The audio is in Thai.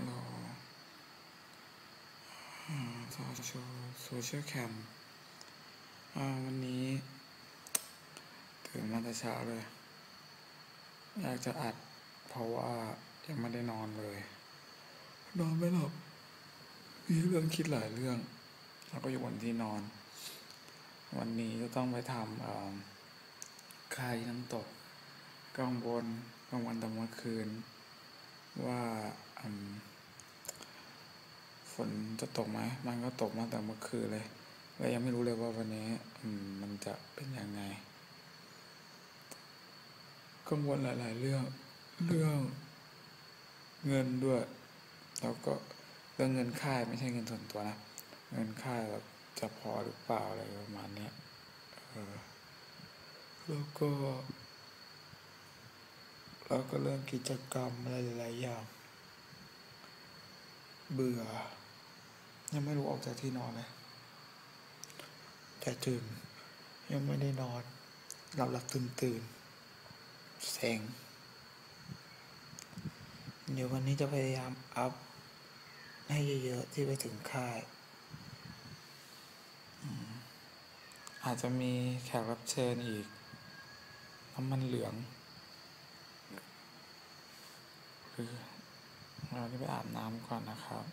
ลโลโซเชียลโซเชียลแคมวันนี้ตื่นมาแต่เช้าเลย อยากจะอัดเพราะว่ายังไม่ได้นอนเลย นอนไม่หลับมีเรื่องคิดหลายเรื่อง แล้วก็อยู่บนที่นอน วันนี้จะต้องไปทำค่ายน้ำตกกังวลกลางวันตอนเมื่อคืนว่าอ ฝนจะตกไหมมันก็ตกมาแต่เมื่อคืนเลยและยังไม่รู้เลยว่าวันนี้มันจะเป็นยังไงกังวลหลาย ๆ เรื่องเรื่องเงินด้วยแล้วก็เรื่องเงินค่ายไม่ใช่เงินส่วนตัวนะเงินค่ายแบบจะพอหรือเปล่าอะไรประมาณนี้เออแล้วก็แล้วก็เรื่องกิจกรรมอะไรหลายๆอย่างเบื่อ ยังไม่รู้ออกจากที่นอนเลยแต่ตื่นยังไม่ได้นอน หลับหลับตื่นตื่นเซ็งเดี๋ยววันนี้จะพยายามอัพ ให้เยอะๆที่ไปถึงค่ายอืมอาจจะมีแขกรับเชิญอีกน้ำมันเหลืองคือเราที่ไปอาบน้ำก่อนนะครับ